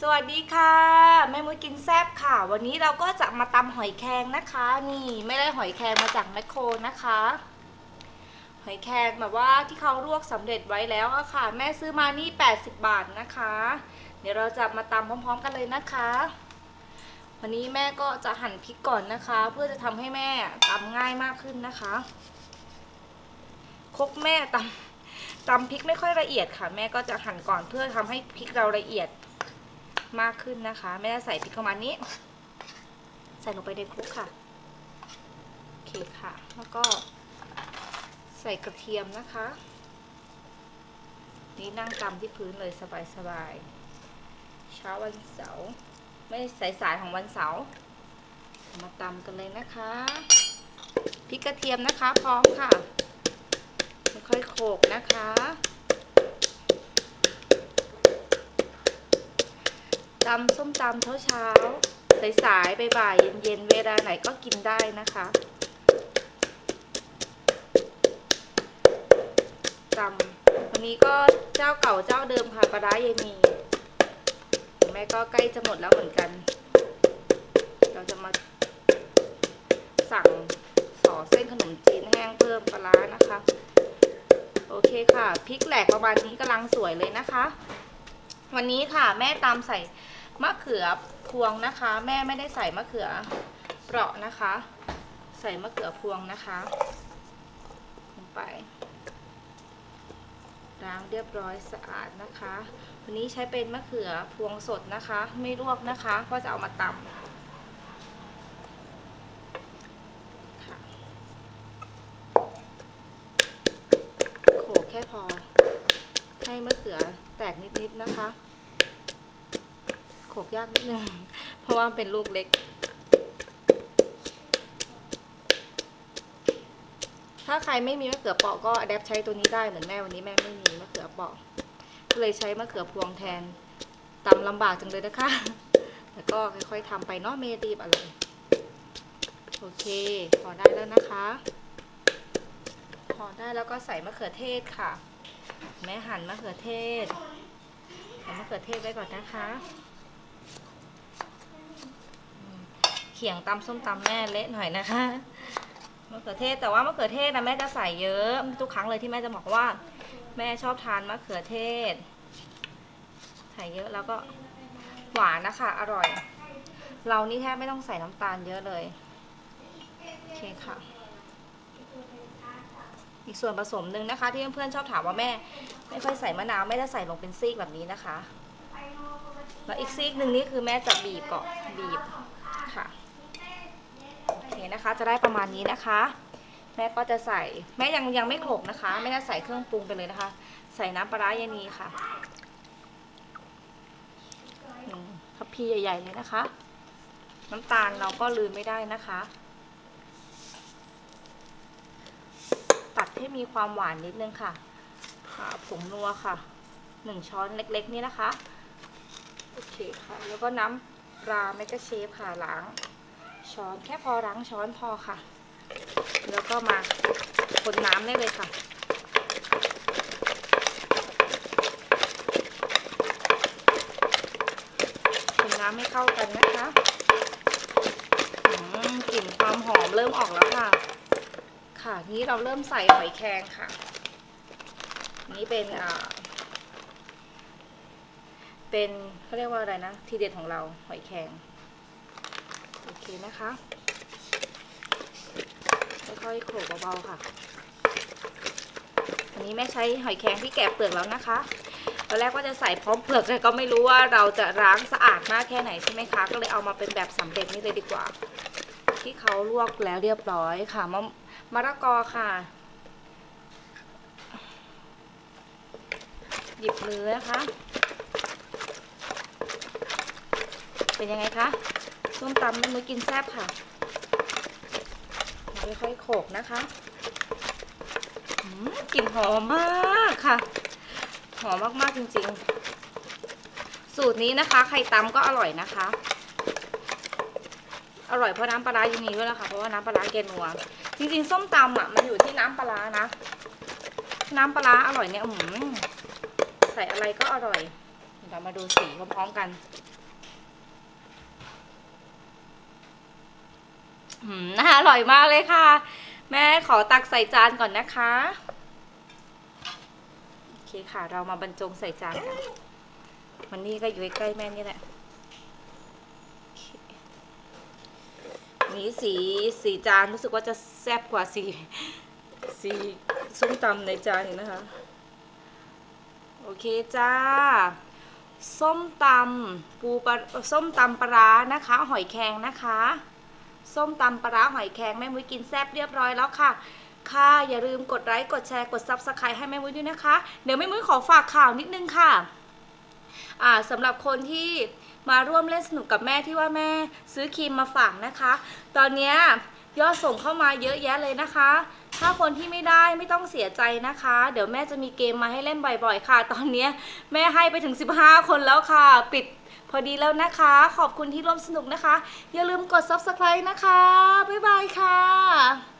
สวัสดีค่ะแม่มุ้ยกินแซบค่ะ วันนี้เราก็จะมาตำหอยแครงนะคะ นี่ไม่ได้หอยแครงมาจากแมคโครนะคะ หอยแครงแบบว่าที่เขาลวกสำเร็จไว้แล้วอะค่ะ แม่ซื้อมานี่ 80 บาทนะคะ เดี๋ยวเราจะมาตำพร้อม ๆ กันเลยนะคะ วันนี้แม่ก็จะหั่นพริกก่อนนะคะ เพื่อจะทำให้แม่ตำง่ายมากขึ้นนะคะคกแม่ตำตำพริกไม่ค่อยละเอียดค่ะ แม่ก็จะหั่นก่อนเพื่อทำให้พริกเราละเอียด มากขึ้นนะคะแม่จะใส่พริกประมาณนี้ ใส่ลงไปในคลุกค่ะโอเคค่ะ แล้วก็ใส่กระเทียมนะคะ นี่นั่งตำที่พื้นเลยสบายๆเช้าวันเสาร์ไม่สายสายๆของวันเสาร์มาตำกันเลยนะคะพริกกระเทียมนะคะ พร้อมค่ะค่อยๆโขกนะคะ ตำส้มตำเช้าเช้าสายสายๆบ่ายๆเย็นๆ เวลาไหนก็กินได้นะคะตำวันนี้ก็เจ้าเก่าเจ้าเดิมค่ะปลาร้าเยมีแม่ก็ใกล้จะหมดแล้วเหมือนกัน เราจะมาสั่งสอเส้นขนมจีนแห้งเพิ่มปลาร้านะคะ โอเคค่ะพริกแหลกประมาณนี้กำลังสวยเลยนะคะ วันนี้ค่ะแม่ตามใส่มะเขือพวงนะคะ แม่ไม่ได้ใส่มะเขือเปราะนะคะ ใส่มะเขือพวงนะคะลงไปล้างเรียบร้อยสะอาดนะคะ วันนี้ใช้เป็นมะเขือพวงสดนะคะ ไม่ลวกนะคะเพราะจะเอามาตำค่ะโขลกแค่พอให้มะเขือแตกนิดๆนะคะ โขกยากนิดนึง เพราะว่ามันเป็นลูกเล็ก ถ้าใครไม่มีมะเขือเปราะก็อ d แ p ใช้ตัวนี้ได้เหมือนแม่วันนี้แม่ไม่มีมะเขือเปราะก็เลยใช้มะเขือพวงแทนตำลำบากจังเลยนะคะ แล้วก็ค่อยๆทำไปเนาะไม่รีบอะไร โอเค พอได้แล้วนะคะ พอได้แล้วก็ใส่มะเขือเทศค่ะ แม่หั่นมะเขือเทศใส่มะเขือเทศไว้ก่อนนะคะอืมเขียงตำส้มตำแม่เละหน่อยนะคะมะเขือเทศแต่ว่ามะเขือเทศนะแม่จะใส่เยอะทุกครั้งเลยที่แม่จะบอกว่า แม่ชอบทานมะเขือเทศ ใส่เยอะแล้วก็หวานนะคะ อร่อย เรานี่แทบไม่ต้องใส่น้ำตาลเยอะเลยโอเคค่ะ อีกส่วนผสมหนึ่งนะคะ ที่เพื่อนๆชอบถามว่าแม่ ไม่ค่อยใส่มะนาวไม่ได้ใส่ลงเป็นซีกแบบนี้นะคะ แล้วอีกซีกหนึ่งนี่คือแม่จะบีบก่อนบีบ นะคะ จะได้ประมาณนี้นะคะ แม่ก็จะใส่แม่ยังยังไม่โขลกนะคะแม่จะใส่เครื่องปรุงไปเลยนะคะ ใส่น้ำปลาร้ายานีค่ะทัพพีใหญ่ๆเลยนะคะ น้ำตาลเราก็ลืมไม่ได้นะคะ ตัดให้มีความหวานนิดนึงค่ะค่ะผงนัวค่ะหนึ่งช้อนเล็กๆ นี่นะคะ โอเคค่ะ แล้วก็น้ำปลาแมกกาเชฟค่ะล้าง ช้อนแค่พอล้างช้อนพอค่ะ แล้วก็มาคนน้ำได้เลยค่ะคนน้ำให้เข้ากันนะคะกลิ่นความหอมเริ่มออกแล้วค่ะ ค่ะนี้เราเริ่มใส่หอยแครงค่ะ นี่เป็นอ่าเป็นเขาเรียกว่าอะไรนะ ทีเด็ดของเราหอยแครง โอเคนะคะ ค่อยๆโขลกเบาๆค่ะ อันนี้แม่ใช้หอยแครงที่แกะเปลือกแล้วนะคะตอนแรกว่าจะใส่พร้อมเปลือกแต่ก็ไม่รู้ว่าเราจะล้างสะอาดมากแค่ไหนใช่ไหมคะ ก็เลยเอามาเป็นแบบสำเร็จนี่เลยดีกว่า ที่เขาลวกแล้วเรียบร้อยค่ะมะมะละกอค่ะ หยิบมือนะคะ เป็นยังไงคะ ส้มตำมือกินแซ่บค่ะค่อยๆโขกนะคะกลิ่นหอมมากค่ะ หอมมากๆจริงๆ สูตรนี้นะคะ ใครตำก็อร่อยนะคะ อร่อยเพราะน้ำปลาร้ายังมีด้วยนะคะเพราะว่าน้ำปลาร้าแกนัว จริงๆ ส้มตำอะมันอยู่ที่น้ำปลาร้านะ น้ำปลาร้าอร่อยเนี่ยอืมใส่อะไรก็อร่อย เรามาดูสีพร้อมๆกันอืม นะคะอร่อยมากเลยค่ะ แม่ขอตักใส่จานก่อนนะคะโอเคค่ะ เรามาบรรจงใส่จานกันมันนี่ก็อยู่ใกล้แม่นี่แหละโอเคนี้สีสีจานรู้สึกว่าจะแซ่บกว่าสีสีส้มตำในจานอีกนะคะ โอเคจ้า ส้มตำปูปลาส้มตำปลานะคะ หอยแครงนะคะ ส้มตำปลาร้าหอยแครงแม่มุ้ยกินแซ่บเรียบร้อยแล้วค่ะ ค่ะ อย่าลืมกดไลค์กดแชร์กดซับสไครต์ให้แม่มุ้ยด้วยนะคะ เดี๋ยวแม่มุ้ยขอฝากข่าวนิดนึงค่ะอ่าสำหรับคนที่มาร่วมเล่นสนุกกับแม่ที่ว่าแม่ซื้อครีมมาฝากนะคะ ตอนนี้ยอดส่งเข้ามาเยอะแยะเลยนะคะ ถ้าคนที่ไม่ได้ไม่ต้องเสียใจนะคะ เดี๋ยวแม่จะมีเกมมาให้เล่นบ่อยๆ ค่ะ ตอนนี้แม่ให้ไปถึง 15 คนแล้วค่ะ ปิดพอดีแล้วนะคะ ขอบคุณที่ร่วมสนุกนะคะ อย่าลืมกด subscribe นะคะ บ๊ายบายค่ะ